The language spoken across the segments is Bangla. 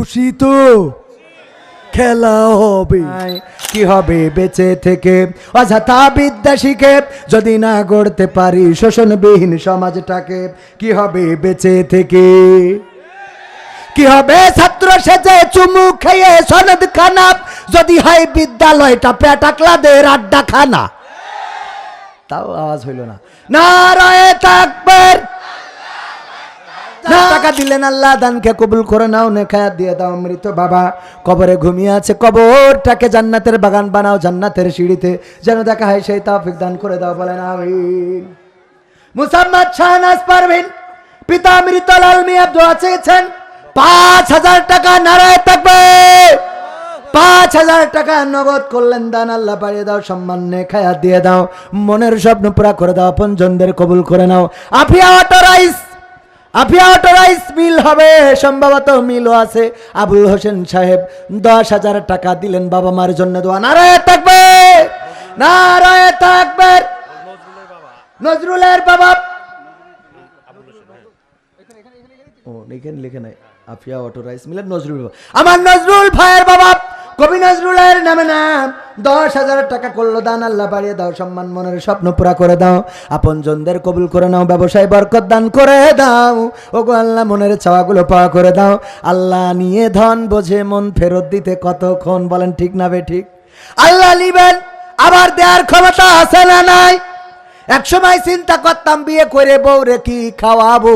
খুশি তো খেলা হবে। কি হবে বেঁচে থেকে? অযথা বিদ্যা শিখে যদি না গড়তে পারি শোষণবিহীন সমাজটাকে কি হবে বেঁচে থেকে? কি হবে ছাত্র সেজে চুমু খেয়ে সনদ খানা? যদি হয় বিদ্যালয়টা পেটাকলাদের আড্ডা খানা তাও আওয়াজ হইল না। নারায় না টাকা দিলেন আল্লাহ, দানকে কবুল করে নাও নেখা দিয়ে দাও মৃত বাবা। কবরে ঘুমিয়ে আছে কবরটাকে জান্নাতের বাগান বানাও, জান্নাতের সিঁড়িতে। যেন দেখা হয় সেই তাফিক দান করে দাও, বলেন আমিন। মুসাম্মদ শাহনাজ পারভিন, পিতা মৃতলাল মিয়া দোয়া চেয়েছেন, পাঁচ হাজার টাকা নারায় থাকবে। পাঁচ হাজার টাকা নগদ করলেন দান, আল্লাহ বাড়িয়ে দাও, সম্মান নে খায়া দিয়ে দাও। মনের স্বপ্ন পুরা করে দাও আপন জনদের কবুল করে নাও। Afia auto Afia auto mill হবে, সম্ভবত মিলও আছে। আবুল হোসেন সাহেব দশ হাজার টাকা দিলেন বাবা মার জন্য দোয়া। নারায় থাকবে! নারায় থাকবে! নজরুলের বাবা। ও লিখেন লিখে নাই। আফিয়া অটো রাইস মিলেন নজরুল বাবা। আমার নজরুল ভাইয়ের বাবা। কবি নজরুলের নামে নাম। দশ হাজার টাকা করল দান, আল্লাহ বাড়িয়ে দাও, সম্মান, মনের স্বপ্ন পুরা করে দাও। আপন জনদের কবুল করে নাও, ব্যবসায় বরকত দান করে দাও। ওগো আল্লাহ, মনের চাওয়াগুলো পাওয়া করে দাও। আল্লাহ নিয়ে ধন বোঝে, মন ফেরত দিতে কতক্ষণ বলেন ঠিক না বে ঠিক? আল্লাহ নিবেন, আবার দেওয়ার ক্ষমতা আছে না নাই? একসময় চিন্তা করতাম, বিয়ে করে বউরে কি খাওয়াবো?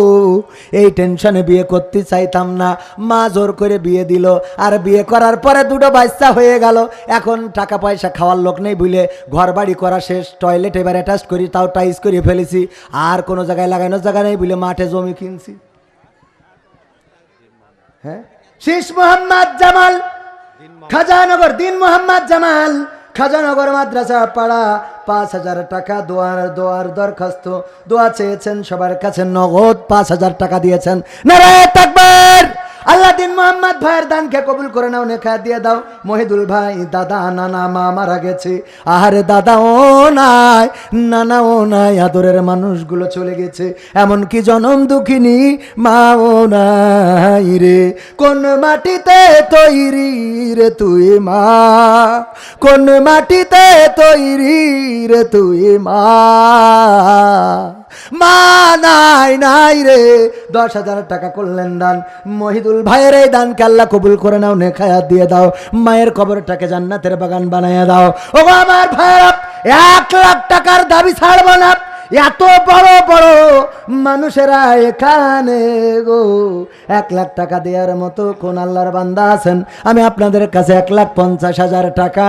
এই টেনশনে বিয়ে করতে চাইতাম না। মা জোর করে বিয়ে দিল। আর বিয়ে করার পরে দুটো বাচ্চা হয়ে গেল। এখন টাকা পয়সা খাওয়ার লোক নেই বুঝলে ঘর বাড়ি করা শেষ। টয়লেট এবার অ্যাটাচ করি, তাও টাইস করে ফেলেছি। আর কোনো জায়গায় লাগানোর জায়গা নেই বুঝলে মাঠে জমি কিনছি। হ্যাঁ? শেষ মোহাম্মদ জামাল, খাজানগর, দিন মোহাম্মদ জামাল। খাজানগর মাদ্রাসা পাড়া পাঁচ হাজার টাকা দোয়ার দোয়ার দরখাস্ত। দোয়া চেয়েছেন, সবার কাছে নগদ পাঁচ হাজার টাকা দিয়েছেন। নারায় তাকবার! আল্লাহ দিন মোহাম্মদ ভাইয়ের দানকে কবুল করে নাও, নেখা দিয়ে দাও। মহিদুল ভাই, দাদা, নানা, মা মারা গেছে। আহারে দাদা ও নাই নানা ও নাই, আদরের মানুষগুলো চলে গেছে। এমনকি জনম দুঃখিনী মা ও নাই রে। কোন মাটিতে তৈরি রে তুই মা? কোন মাটিতে তৈরি রে তুই মা? মা নাই নাই রে। দশ হাজার টাকা করলেন দান। মহিদুল ভাইয়ের এই দানকে আল্লাহ কবুল করে নাও নেখায়া দিয়ে দাও। মায়ের কবরটাকে জান্নাতের বাগান বানাইয়া দাও। ও আমার ভাইয়েরা, এক লাখ টাকার দাবি ছাড়বো না। এত বড় বড় মানুষেরা এখানে গো। এক লাখ টাকা দেওয়ার মতো কোন আল্লাহর বান্দা আছেন? আমি আপনাদের কাছে এক লাখ পঞ্চাশ হাজার টাকা,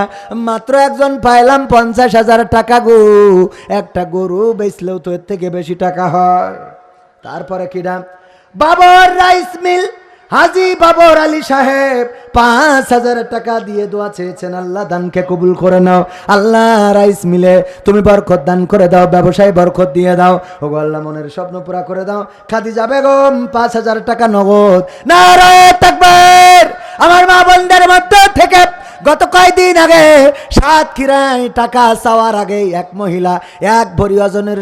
মাত্র একজন পাইলাম পঞ্চাশ হাজার টাকা গো। একটা গরু বেচলেও তো এর থেকে বেশি টাকা হয়। তারপরে কিনা বাবর রাইস মিল হাজি বাবর আলী সাহেব, পাঁচ হাজার টাকা দিয়ে দোয়া চেয়েছেন, আল্লাহ দানকে কবুল করে নাও। আল্লাহ রাইস মিলে তুমি বরকত দান করে দাও, ব্যবসায় বরকত দিয়ে দাও। ও আল্লাহ মনের স্বপ্ন পুরা করে দাও। খাদি যাবে গম পাঁচ হাজার টাকা নগদ। নারায় থাকবেন আমার মা বোনদের মধ্যে থেকে গত কয়দিন আগে সাতক্ষীরায় টাকা চাওয়ার আগে এক মহিলা এক ভরি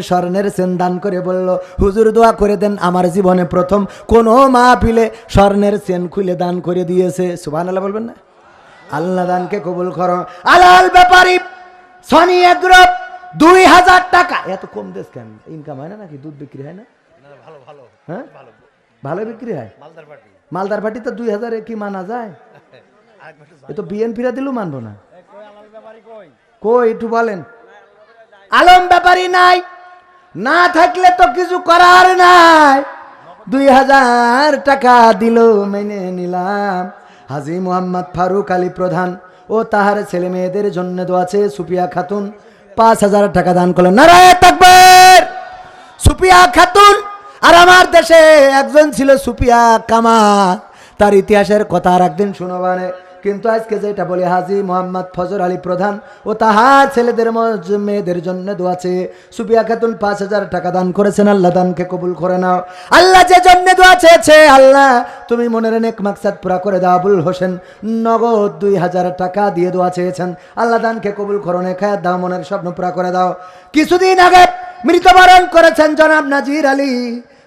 স্বর্ণের সেন দান করে বলল হুজুর দোয়া করে দেন আমার জীবনে প্রথম কোনো মা পিলে স্বর্ণের সেন খুলে দান করে দিয়েছে। সুবান আল্লাহ বলবেন না? আল্লাহ দানকে কবুল করো। আলাল ব্যাপারী সনি এগ্রো দুই হাজার টাকা। এত কম দেশ কেন? ইনকাম হয় না নাকি? দুধ বিক্রি হয় না? ভালো ভালো। হ্যাঁ? ভালো। বিক্রি হয়? মালদার পাটি তো দুই হাজারে কি মানা যায়? এ তো বিএনপিরা দিলেও মানবো না। কই একটু বলেন। আলম ব্যাপারী নাই না থাকলে তো কিছু করার নাই। দুই হাজার টাকা দিল মেনে নিলাম। হাজি মোহাম্মদ ফারুক আলী প্রধান ও তাহার ছেলে মেয়েদের জন্য দোয়াছে সুপিয়া খাতুন পাঁচ হাজার টাকা দান করলেন। নারায় তাকবীর! সুপিয়া খাতুন আর আমার দেশে একজন ছিল সুপিয়া কামা তার ইতিহাসের কথা আর একদিন শুনবানে কিন্তু আজকে যেটা বলি হাজি মোহাম্মদ ফজর আলী প্রধান ও তাহার ছেলেদের মেয়েদের জন্য দোয়াছে সুপিয়া খাতুন পাঁচ হাজার টাকা দান করেছেন, আল্লাহ দানকে কবুল করে নাও। আল্লাহ যে জন্য দোয়া চেয়েছে, আল্লাহ, তুমি মনের নেক মাকসাদ পুরা করে দাও। আবুল হোসেন নগদ দুই হাজার টাকা দিয়ে দোয়া চেয়েছেন। আল্লাহ দানকে কবুল করো নেখায়াত দাও, মনের স্বপ্ন পুরা করে দাও। কিছুদিন আগে মৃত্যুবরণ করেছেন জনাব নাজির আলী।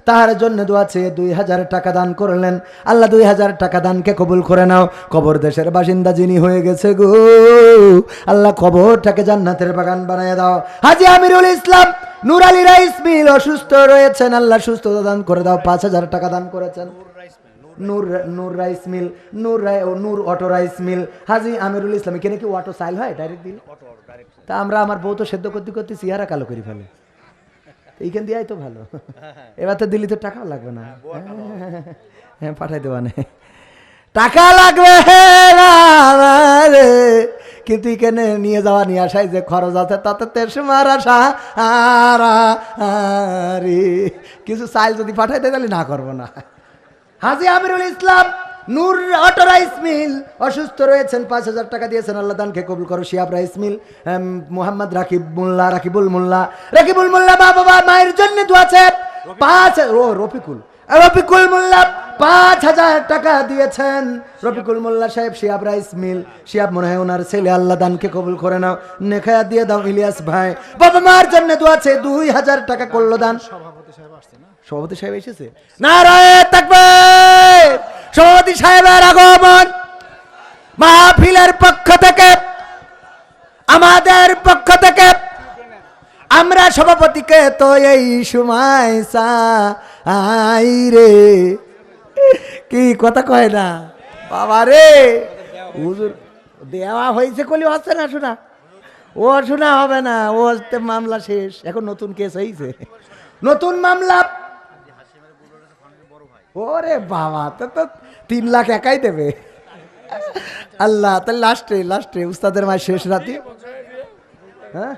তাহার জন্য দোয়া চেয়ে দুই হাজার টাকা দান করলেন। আল্লাহ দুই হাজার টাকা দানকে কবুল করে নাও। কবর দেশের বাসিন্দা যিনি হয়ে গেছে গো, আল্লাহ কবরটাকে জান্নাতের বাগান বানিয়ে দাও। হাজি আমিরুল ইসলাম, নুর আলী রাইস মিল অসুস্থ রয়েছেন। আল্লাহ সুস্থতা দান করে দাও। পাঁচ হাজার টাকা দান করেছেন। নূর নূর রাইস মিল, নূর রাই Noor auto rice mill. Haji Amirul Islam, এখানে কি অটো সাইল হয়? ডাইরেক্ট দিলে? তা আমরা আমার বউ তো সেদ্ধ করতে করতে চেহারা কালো করে ফেলে। এইখান দিয়ে তো ভালো। এবার তো দিল্লি তো টাকাও লাগবে না। হ্যাঁ পাঠাই দেওয়া নেই টাকা লাগবে কিন্তু এখানে নিয়ে যাওয়া নিয়ে আসাই যে খরচ আছে তাতে তেস মারা সারি কিছু চাইল যদি পাঠাই দেয় তাহলে না করব না। Haji Amirul Islam Noor auto rice mill. অসুস্থ রয়েছেন পাঁচ হাজার টাকা দিয়েছেন আল্লাহ দানকে কবুল করো শিয়াব রাইস মিল। মোহাম্মদ রাকিব মোল্লা রাকিবুল মোল্লা। রাকিবুল মোল্লা মা বাবা মায়ের জন্য দোয়াছে পাঁচ ও রফিকুল। রফিকুল মোল্লা পাঁচ হাজার টাকা দিয়েছেন। রফিকুল মোল্লা সাহেব শিয়াব রাইস মিল। শিয়াব মনে হয় ওনার ছেলে আল্লাহ দানকে কবুল করে নাও। নেখায়া দিয়ে দাও ইলিয়াস ভাই। বাবা মার জন্য দোয়াছে দুই হাজার টাকা করল দান। সভাপতি সাহেব এসেছে। নারায় থাকবে সভাপতি সাহেবের আগমন। মাহফিলের পক্ষ থেকে, আমাদের পক্ষ থেকে, আমরা সভাপতিকে তো এই সময় চাই রে। কি কথা কয় না? বাবা রে! হুজুর, দেওয়া হয়েছে কলি হচ্ছে না শোনা। ও শোনা হবে না, ও মামলা শেষ। এখন নতুন কেস হয়েছে নতুন মামলা ওরে বাবা, তো তো তিন লাখ একাই দেবে। আল্লাহ, তাহলে লাস্টে লাস্টে উস্তাদের মায়ের শেষ রাতে। হ্যাঁ?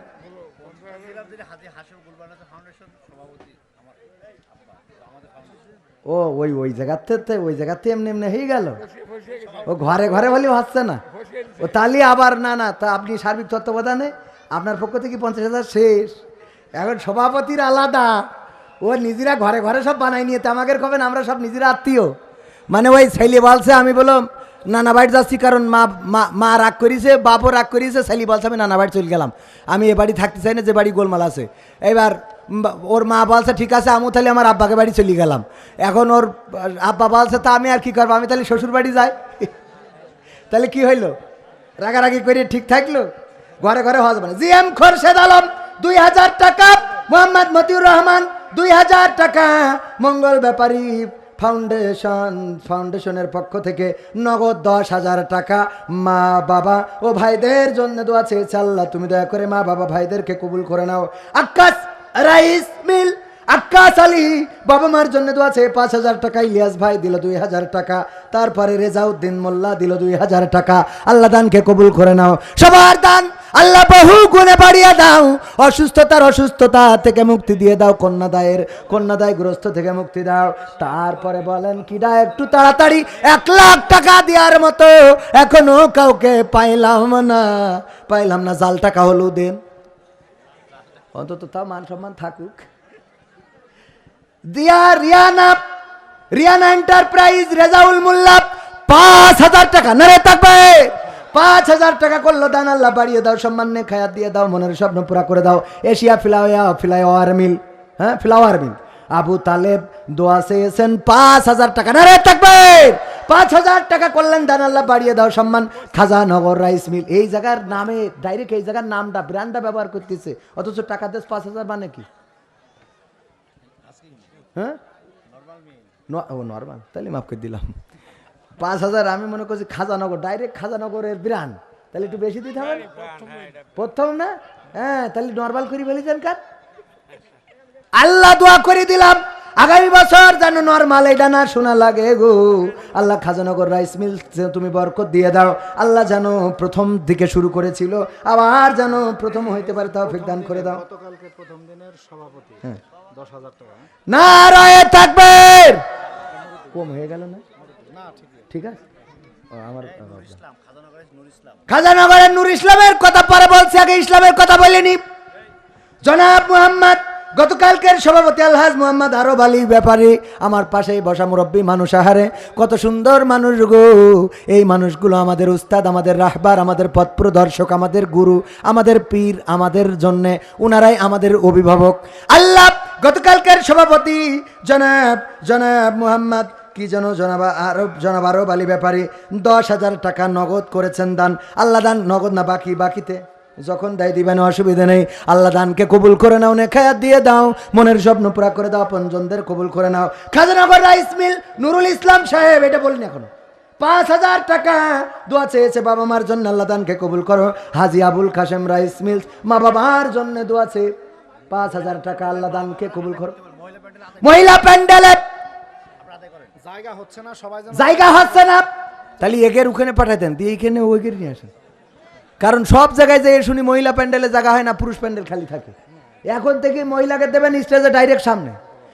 ও, ওই ওই জায়গাতে ওই জায়গাতে এমনি এমনি হয়ে গেল। ও ঘরে ঘরে হলেও হচ্ছে না। ও তাহলে আবার না না, তা আপনি সার্বিক তত্ত্বাবধানে আপনার পক্ষ থেকে পঞ্চাশ হাজার শেষ। এখন সভাপতির আলাদা। ও নিজেরা ঘরে ঘরে সব বানাই নিয়ে তো আমাদের কবেন আমরা সব নিজেরা আত্মীয়। মানে ওই ছেলে বলছে, আমি বললাম, নানা বাড়ি যাচ্ছি, কারণ মা মা রাগ করিছে, বাপও রাগ করিছে, ছেলে বলছে, আমি নানা বাড়ি চলে গেলাম। আমি এ বাড়ি থাকতে চাই না, যে বাড়ি গোলমাল আছে। এবার ওর মা বলছে, ঠিক আছে, আমিও তাহলে আমার আব্বাকে বাড়ি চলে গেলাম। এখন ওর আব্বা বলছে, তা আমি আর কি করব? আমি তাহলে শ্বশুর বাড়ি যাই। তাহলে কি হইল? রাগারাগি করে ঠিক থাকল? ঘরে ঘরে হওয়া যাবে না। জি এম খোরশেদ আলম, দুই হাজার টাকা, মোহাম্মদ মতিউর রহমান দুই হাজার টাকা মঙ্গল ব্যাপারী ফাউন্ডেশন, ফাউন্ডেশনের পক্ষ থেকে নগদ দশ হাজার টাকা মা বাবা ও ভাইদের জন্য দোয়া চেয়েছে আল্লাহ, তুমি দয়া করে মা বাবা ভাইদেরকে কবুল করে নাও। আকাশ, রাইস মিল আক্কাস আলী, বাবা মার জন্য তো আছে পাঁচ হাজার টাকা ইলিয়াস ভাই দিল দুই হাজার টাকা। তারপরে রেজাউদ্দিন মোল্লা দিল দুই হাজার টাকা। আল্লাহ দানকে কবুল করে নাও। সবার দান আল্লাহ বহু গুণে বাড়িয়ে দাও। অসুস্থতার অসুস্থতা থেকে মুক্তি দিয়ে দাও কন্যাদায়ের কন্যাদায় গ্রস্ত থেকে মুক্তি দাও। তারপরে বলেন কিডা একটু তাড়াতাড়ি এক লাখ টাকা দেওয়ার মতো এখনও কাউকে পাইলাম না। পাইলাম না জাল টাকা হলো দেন অন্তত তাও মান সম্মান থাকুক। দিয়া রিয়ানা রিয়ানা এন্টারপ্রাইজ রেজাউল মোল্লা, পাঁচ হাজার টাকা। নারে থাকবে। পাঁচ হাজার টাকা করল দান আল্লাহ বাড়িয়ে দাও, সম্মান খায়াত দিয়ে দাও, মনের স্বপ্ন পুরা করে দাও। এশিয়া ফ্লাওয়া ফ্লাওয়ার মিল হ্যাঁ ফ্লাওয়ার মিল। আবু তালেব দোয়া চেয়েছেন, পাঁচ হাজার টাকা। নারে থাকবে। পাঁচ হাজার টাকা করলেন দান আল্লাহ বাড়িয়ে দাও, সম্মান। Khajanagar rice mill. এই জায়গার নামে, ডাইরেক্ট এই জায়গার নামটা ব্র্যান্ডটা ব্যবহার করতেছে। অথচ টাকা দেশ পাঁচ হাজার মানে কি? হ্যাঁ? ও নর্মাল তাহলে মাফ করে দিলাম। পাঁচ হাজার আমি মনে করছি খাজানগর ডাইরেক্ট খাজানগরের বিরান। তাহলে একটু বেশি দিতে হবে প্রথম না? হ্যাঁ তাহলে নর্মাল করে ফেলেছেন কার? আল্লাহ দোয়া করে দিলাম। আগামী বছর যেন নর্মাল এটা না শোনা লাগে গো। আল্লাহ খাজানগর রাইস মিল তুমি বরকত দিয়ে দাও। আল্লাহ যেন প্রথম দিকে শুরু করেছিল আবার যেন প্রথম হইতে পারে তাও দান করে দাও। গতকালকে প্রথম দিনের সভাপতি। দশ টাকা থাকবে কম হয়ে গেল না? ঠিক আছে। আমার খাজানগরের নূর ইসলামের কথা পরে বলছি আগে ইসলামের কথা বলিনি। জনাব মুহাম্মদ গতকালকের সভাপতি আলহাজ মোহাম্মদ আরব আলী ব্যাপারী আমার পাশেই বসা মুরব্বী মানুষ আহারে কত সুন্দর মানুষ গো। এই মানুষগুলো আমাদের উস্তাদ আমাদের রাহবার আমাদের পথ প্রদর্শক আমাদের গুরু আমাদের পীর আমাদের জন্যে উনারাই আমাদের অভিভাবক। আল্লাহ গতকালকের সভাপতি জনাব জনাব মুহাম্মদ, কি যেন জনাবা আরব, জনাব আরব আলী ব্যাপারী, দশ হাজার টাকা নগদ করেছেন দান। আল্লাহ দান, নগদ না বাকি, বাকিতে। যখন দেয় দিবেন, অসুবিধা নেই। আল্লাহ দানকে কবুল করে নাও নেখায়াত দিয়ে দাও। মনের স্বপ্ন পুরা করে দাও পঞ্জনদের কবুল করে নাও। খাজানগর রাইস মিল, নুরুল ইসলাম সাহেব, এটা বলিনি এখনও। পাঁচ হাজার টাকা দোয়া চেয়েছে বাবা মার জন্য, আল্লাহ দানকে কবুল করো। হাজি আবুল কাশেম রাইস মিলস, মা বাবার জন্য দোয়া চেয়ে পাঁচ হাজার টাকা আল্লাহ দানকে কবুল করো। মহিলা প্যান্ডেলে জায়গা হচ্ছে না সবাই জায়গা হচ্ছে না। তাহলে এগের ওখানে পাঠাতেন দিয়ে এইখানে ওইগের নিয়ে আসেন। কারণ সব জায়গায় যে শুনি মহিলা প্যান্ডেলে জায়গা হয় না পুরুষ প্যান্ডেল খালি থাকে। এখন থেকে মহিলাকে দেবেন স্টেজে ডাইরেক্ট সামনে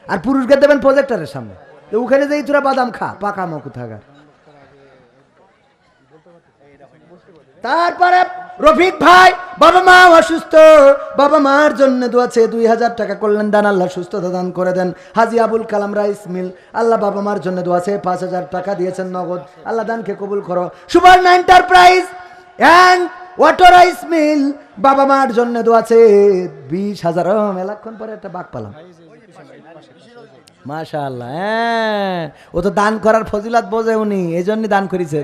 আর পুরুষকে দেবেন প্রজেক্টারের সামনে। তো ওখানে যেই তোরা বাদাম খা পাকা মকু থাকা তারপরে রফিক ভাই, বাবা মা অসুস্থ। বাবা মার জন্য দোয়াছে দুই হাজার টাকা করলেন দান, আল্লাহ সুস্থতা দান করে দেন। হাজি আবুল কালাম রাইস মিল, আল্লাহ বাবা মার জন্য দোয়াছে পাঁচ হাজার টাকা দিয়েছেন নগদ। আল্লাহ দানকে কবুল করো। Subarna enterprise and water rice mill, বাবা মার জন্য দোয়াছে বিশ হাজার। মেলাক্ষণ পরে একটা বাক পালাম। মাশাআল্লাহ হ্যাঁ। ও তো দান করার ফজিলাত বোঝে উনি এই জন্য দান করেছে।